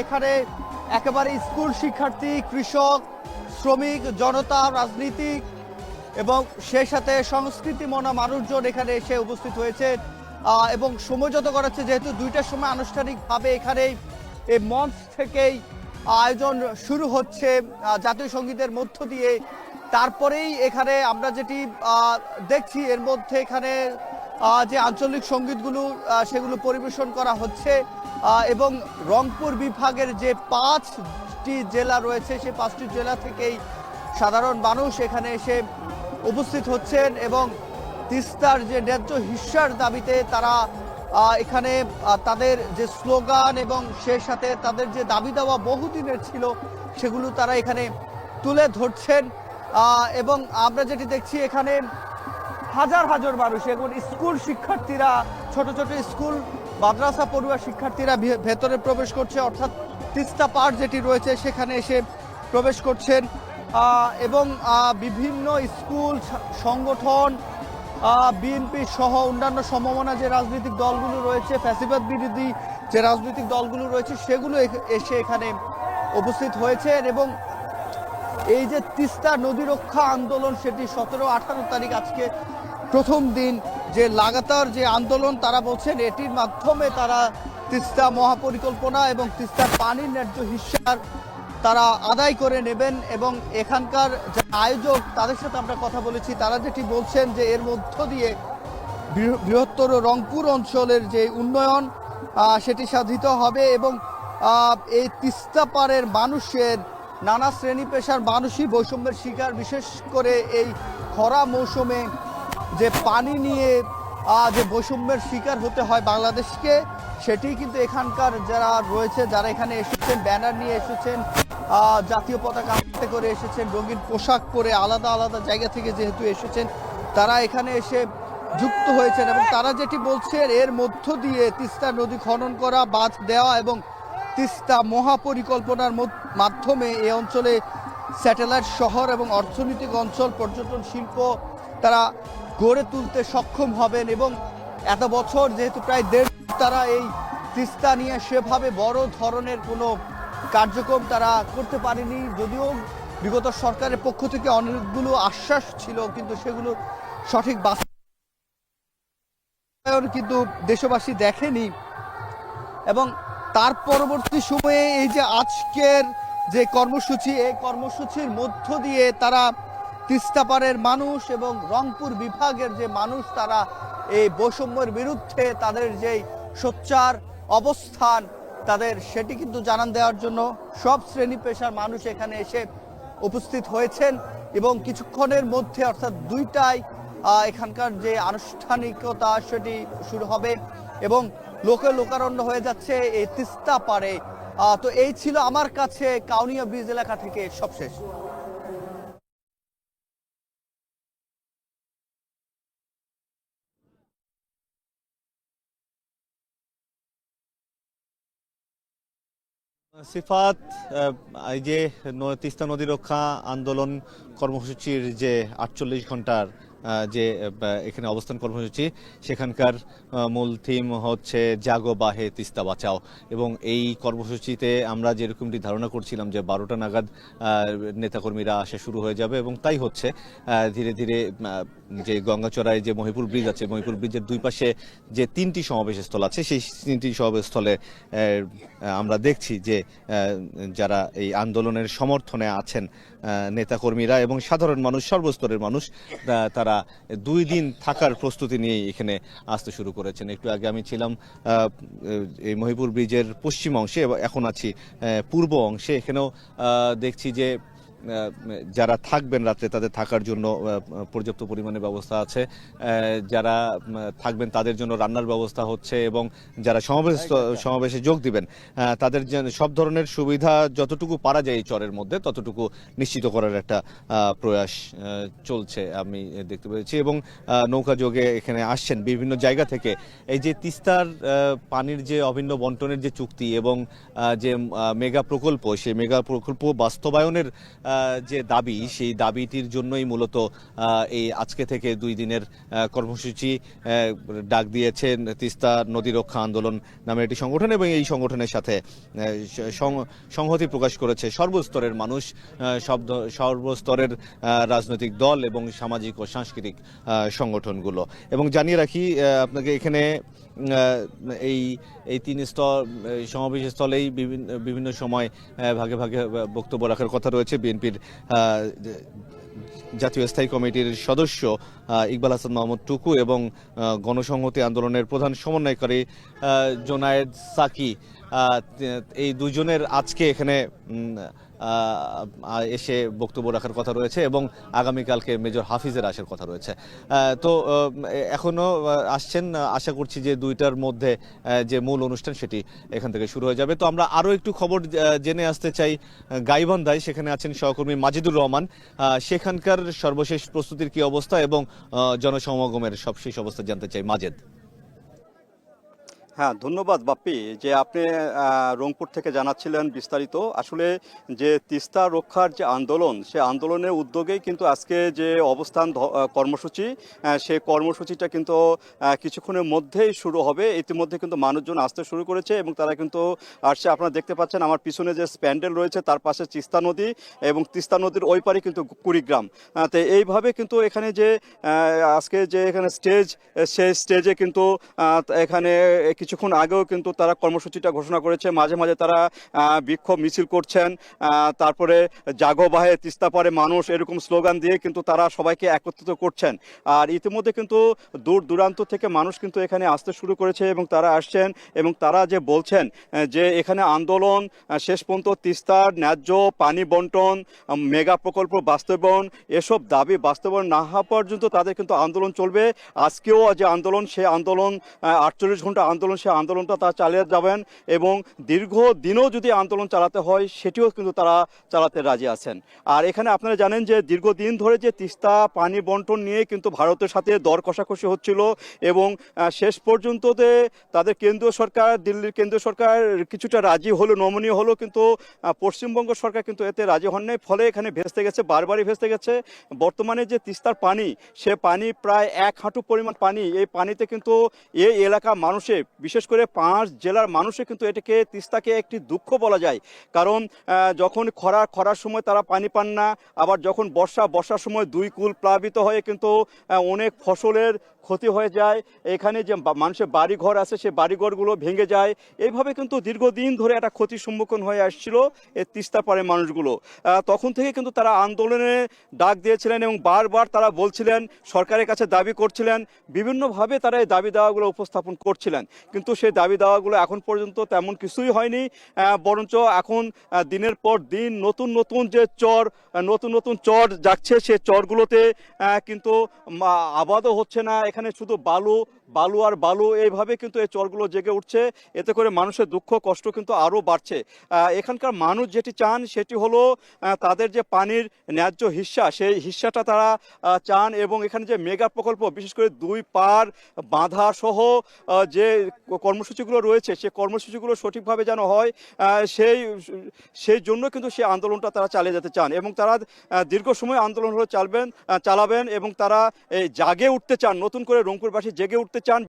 এখানে একেবারে স্কুল শিক্ষার্থী, কৃষক, শ্রমিক, জনতা, রাজনীতিক এবং সেই সাথে সংস্কৃতি মনা মানুষজন এখানে এসে উপস্থিত হয়েছে এবং সময়যত করাচ্ছে যেহেতু দুইটার সময় আনুষ্ঠানিকভাবে এখানে এই মঞ্চ থেকেই আয়োজন শুরু হচ্ছে জাতীয় সঙ্গীতের মধ্য দিয়ে। তারপরেই এখানে আমরা যেটি দেখছি এর মধ্যে এখানে যে আঞ্চলিক সঙ্গীতগুলো সেগুলো পরিবেশন করা হচ্ছে এবং রংপুর বিভাগের যে পাঁচটি জেলা রয়েছে সেই পাঁচটি জেলা থেকেই সাধারণ মানুষ এখানে এসে উপস্থিত হচ্ছেন এবং তিস্তার যে ন্যায্য হিস্যার দাবিতে তারা এখানে তাদের যে স্লোগান এবং সেই সাথে তাদের যে দাবি দেওয়া বহুদিনের ছিল, সেগুলো তারা এখানে তুলে ধরছেন। এবং আমরা যেটি দেখছি এখানে হাজার হাজার মানুষ এখন স্কুল শিক্ষার্থীরা, ছোট ছোট স্কুল, মাদ্রাসা পড়ুয়া শিক্ষার্থীরা ভেতরে প্রবেশ করছে, অর্থাৎ তিস্তা পাড় যেটি রয়েছে, সেখানে এসে প্রবেশ করছেন। এবং বিভিন্ন স্কুল সংগঠন বিএনপি সহ অন্যান্য সম্ভাবনা যে রাজনৈতিক দলগুলো রয়েছে, ফ্যাসিবাদ বিরোধী যে রাজনৈতিক দলগুলো রয়েছে, সেগুলো এসে এখানে উপস্থিত হয়েছেন এবং এই যে তিস্তা নদী রক্ষা আন্দোলন, সেটি সতেরো, আঠারো তারিখ আজকে প্রথম দিন যে লাগাতার যে আন্দোলন, তারা বলছেন এটির মাধ্যমে তারা তিস্তা মহাপরিকল্পনা এবং তিস্তার পানির ন্যায্য হিসার তারা আদায় করে নেবেন এবং এখানকার যে আয়োজক, তাদের সাথে আমরা কথা বলেছি। তারা যেটি বলছেন যে এর মধ্য দিয়ে বৃহত্তর রংপুর অঞ্চলের যে উন্নয়ন সেটি সাধিত হবে এবং এই তিস্তা পাড়ের মানুষের নানা শ্রেণি পেশার মানুষই বৈষম্যের শিকার, বিশেষ করে এই খরা মৌসুমে যে পানি নিয়ে যে বৈষম্যের শিকার হতে হয় বাংলাদেশকে সেটি কিন্তু এখানকার যারা রয়েছে, যারা এখানে এসেছেন, ব্যানার নিয়ে এসেছেন জাতীয় পতাকা হাতে করে এসেছেন, রঙিন পোশাক পরে আলাদা আলাদা জায়গা থেকে যেহেতু এসেছেন, তারা এখানে এসে যুক্ত হয়েছেন এবং তারা যেটি বলছেন, এর মধ্য দিয়ে তিস্তা নদী খনন করা, বাঁধ দেওয়া এবং তিস্তা মহাপরিকল্পনার মাধ্যমে এই অঞ্চলে স্যাটেলাইট শহর এবং অর্থনৈতিক অঞ্চল, পর্যটন শিল্প তারা গড়ে তুলতে সক্ষম হবেন এবং এত বছর যেহেতু প্রায় দেড় তারা এই তিস্তা নিয়ে সেভাবে বড় ধরনের কোনো কার্যক্রম তারা করতে পারেনি। যদিও বিগত সরকারের পক্ষ থেকে অনেকগুলো আশ্বাস ছিল, কিন্তু সেগুলো সঠিক বাস্তবায়ন কিন্তু দেশবাসী দেখেনি এবং তার পরবর্তী সময়ে এই যে আজকের যে কর্মসূচি, এই কর্মসূচির মধ্য দিয়ে তারা তিস্তাপাড়ের মানুষ এবং রংপুর বিভাগের যে মানুষ তারা এই বৈষম্যের বিরুদ্ধে তাদের যেই সোচ্চার অবস্থান, তাদের সেটি কিন্তু জানান দেওয়ার জন্য সব শ্রেণি পেশার মানুষ এখানে এসে উপস্থিত হয়েছেন এবং কিছুক্ষণের মধ্যে অর্থাৎ দুইটায় এখানকার যে আনুষ্ঠানিকতা সেটি শুরু হবে এবং লোকে লোকারণ্য হয়ে যাচ্ছে এই তিস্তা পারে। তো এই ছিল আমার কাছে কাউনিয়া ব্রিজ এলাকা থেকে সবশেষ। সিফাত এই যে তিস্তা নদী রক্ষা আন্দোলন কর্মসূচির যে আটচল্লিশ ঘণ্টার যে এখানে অবস্থান কর্মসূচি সেখানকার মূল থিম হচ্ছে জাগো বাহে তিস্তা বাঁচাও। এবং এই কর্মসূচিতে আমরা যেরকমটি ধারণা করছিলাম যে বারোটা নাগাদ নেতাকর্মীরা আসা শুরু হয়ে যাবে এবং তাই হচ্ছে ধীরে ধীরে যে গঙ্গাচড়ায় যে মহিপুর ব্রিজ আছে মহিপুর ব্রিজের দুই পাশে যে তিনটি সমাবেশ স্থল আছে সেই তিনটি সমাবেশ স্থলে আমরা দেখছি যে যারা এই আন্দোলনের সমর্থনে আছেন নেতাকর্মীরা এবং সাধারণ মানুষ সর্বস্তরের মানুষ আহ, তারা দুই দিন থাকার প্রস্তুতি নিয়ে এখানে আসতে শুরু করেছেন। একটু আগে আমি ছিলাম এই মহিপুর ব্রিজের পশ্চিম অংশে এখন আছি পূর্ব অংশে। এখানেও দেখছি যে যারা থাকবেন রাত্রে তাদের থাকার জন্য পর্যাপ্ত পরিমাণে ব্যবস্থা আছে। যারা থাকবেন তাদের জন্য রান্নার ব্যবস্থা হচ্ছে এবং যারা সমাবেশ সমাবেশে যোগ দিবেন তাদের সব ধরনের সুবিধা যতটুকু পারা যায় এই চরের মধ্যে ততটুকু নিশ্চিত করার একটা প্রয়াস চলছে আমি দেখতে পেয়েছি এবং নৌকা যোগে এখানে আসছেন বিভিন্ন জায়গা থেকে। এই যে তিস্তার পানির যে অভিন্ন বন্টনের যে চুক্তি এবং যে মেগা প্রকল্প সেই মেগা প্রকল্প বাস্তবায়নের যে দাবি, সেই দাবিটির জন্যই মূলত এই আজকে থেকে দুই দিনের কর্মসূচি ডাক দিয়েছেন তিস্তা নদী রক্ষা আন্দোলন নামের একটি সংগঠন এবং এই সংগঠনের সাথে সংহতি প্রকাশ করেছে সর্বস্তরের মানুষ সব সর্বস্তরের রাজনৈতিক দল এবং সামাজিক ও সাংস্কৃতিক সংগঠনগুলো। এবং জানিয়ে রাখি আপনাকে এখানে এই এই তিন স্তর সমাবেশ স্থলেই বিভিন্ন বিভিন্ন সময় ভাগে ভাগে বক্তব্য রাখার কথা রয়েছে। বিএনপির জাতীয় স্থায়ী কমিটির সদস্য ইকবাল হাসান মাহমুদ টুকু এবং গণসংহতি আন্দোলনের প্রধান সমন্বয়কারী জোনায়েদ সাকি। এই দুজনের আজকে এখানে এসে বক্তব্য রাখার কথা রয়েছে এবং আগামীকালকে মেজর হাফিজের আসার কথা রয়েছে। তো আহ, এখনও আসছেন আশা করছি যে দুইটার মধ্যে যে মূল অনুষ্ঠান সেটি এখান থেকে শুরু হয়ে যাবে। তো আমরা আরও একটু খবর জেনে আসতে চাই গাইবান্ধায় সেখানে আছেন সহকর্মী মাজিদুর রহমান। সেখানকার সর্বশেষ প্রস্তুতির কি অবস্থা এবং জনসমাগমের সবশেষ অবস্থা জানতে চাই মাজেদ। হ্যাঁ ধন্যবাদ বাপ্পি। যে আপনি রংপুর থেকে জানাচ্ছিলেন বিস্তারিত। আসলে যে তিস্তা রক্ষার যে আন্দোলন, সে আন্দোলনের উদ্যোগেই কিন্তু আজকে যে অবস্থান কর্মসূচি সেই কর্মসূচিটা কিন্তু কিছুক্ষণের মধ্যেই শুরু হবে। ইতিমধ্যে কিন্তু মানুষজন আসতে শুরু করেছে এবং তারা কিন্তু আসছে। আপনারা দেখতে পাচ্ছেন আমার পিছনে যে স্প্যান্ডেল রয়েছে, তার পাশে তিস্তা নদী এবং তিস্তা নদীর ওই পারে কিন্তু কুড়িগ্রাম। তো এইভাবে কিন্তু এখানে যে আজকে যে এখানে স্টেজ সেই স্টেজে কিন্তু এখানে কিছুক্ষণ আগেও কিন্তু তারা কর্মসূচিটা ঘোষণা করেছে। মাঝে মাঝে তারা বিক্ষোভ মিছিল করছেন তারপরে জাগো বাহে তিস্তা পারে মানুষ এরকম স্লোগান দিয়ে কিন্তু তারা সবাইকে একত্রিত করছেন। আর ইতিমধ্যে কিন্তু দূর দূরান্ত থেকে মানুষ কিন্তু এখানে আসতে শুরু করেছে এবং তারা আসছেন এবং তারা যে বলছেন যে এখানে আন্দোলন শেষ পর্যন্ত তিস্তার ন্যায্য পানি বন্টন মেগা প্রকল্প বাস্তবায়ন, এসব দাবি বাস্তবায়ন না হওয়া পর্যন্ত তাদের কিন্তু আন্দোলন চলবে। আজকেও যে আন্দোলন, সে আন্দোলন আটচল্লিশ ঘণ্টা আন্দোলন সেই আন্দোলনটা তারা চালিয়ে যাবেন এবং দীর্ঘ দিনও যদি আন্দোলন চালাতে হয়, সেটিও কিন্তু তারা চালাতে রাজি আছেন। আর এখানে আপনারা জানেন যে দীর্ঘদিন ধরে যে তিস্তা পানি বন্টন নিয়ে কিন্তু ভারতের সাথে দর কষাকষি হচ্ছিল এবং শেষ পর্যন্ত তাদের কেন্দ্রীয় সরকার, দিল্লির কেন্দ্রীয় সরকার কিছুটা রাজি হলো, নমনীয় হলো, কিন্তু পশ্চিমবঙ্গ সরকার কিন্তু এতে রাজি হন নাই। ফলে এখানে ভেস্তে গেছে, বারবারই ভেস্তে গেছে। বর্তমানে যে তিস্তার পানি, সে পানি প্রায় এক হাঁটু পরিমাণ পানি, এই পানিতে কিন্তু এই এলাকা মানুষে বিশেষ করে পাঁচ জেলার মানুষে কিন্তু এটাকে তিস্তাকে একটি দুঃখ বলা যায়। কারণ যখন খরা, খরার সময় তারা পানি পান না, আবার যখন বর্ষা, বর্ষার সময় দুই কুল প্লাবিত হয়ে কিন্তু অনেক ফসলের ক্ষতি হয়ে যায়। এখানে যে মানুষের বাড়ি ঘর আছে, সে বাড়িঘরগুলো ভেঙে যায়। এইভাবে কিন্তু দীর্ঘদিন ধরে একটা ক্ষতির সম্মুখীন হয়ে আসছিল এই তিস্তা পারে মানুষগুলো। তখন থেকে কিন্তু তারা আন্দোলনে ডাক দিয়েছিলেন এবং বারবার তারা বলছিলেন, সরকারের কাছে দাবি করছিলেন, বিভিন্নভাবে তারা এই দাবি দাওয়াগুলো উপস্থাপন করছিলেন। কিন্তু সেই দাবি দাওয়াগুলো এখন পর্যন্ত তেমন কিছুই হয়নি বরঞ্চ এখন দিনের পর দিন নতুন নতুন যে চর নতুন নতুন চর যাচ্ছে সে চরগুলোতে কিন্তু আবাদও হচ্ছে না। এখানে শুধু বালু বালু আর বালু এইভাবে কিন্তু এই চরগুলো জেগে উঠছে। এতে করে মানুষের দুঃখ, কষ্ট কিন্তু আরও বাড়ছে। এখানকার মানুষ যেটি চান সেটি হলো তাদের যে পানির ন্যায্য হিস্সা সেই হিস্সাটা তারা চান এবং এখানে যে মেগা প্রকল্প, বিশেষ করে দুই পার বাঁধা সহ যে কর্মসূচিগুলো রয়েছে সেই কর্মসূচিগুলো সঠিকভাবে যেন হয় সেই সেই জন্য কিন্তু সেই আন্দোলনটা তারা চালিয়ে যেতে চান এবং তারা দীর্ঘ সময় আন্দোলন হলো চালবেন চালাবেন এবং তারা জাগে উঠতে চান, নতুন করে রংপুরবাসী জেগে উঠতে চান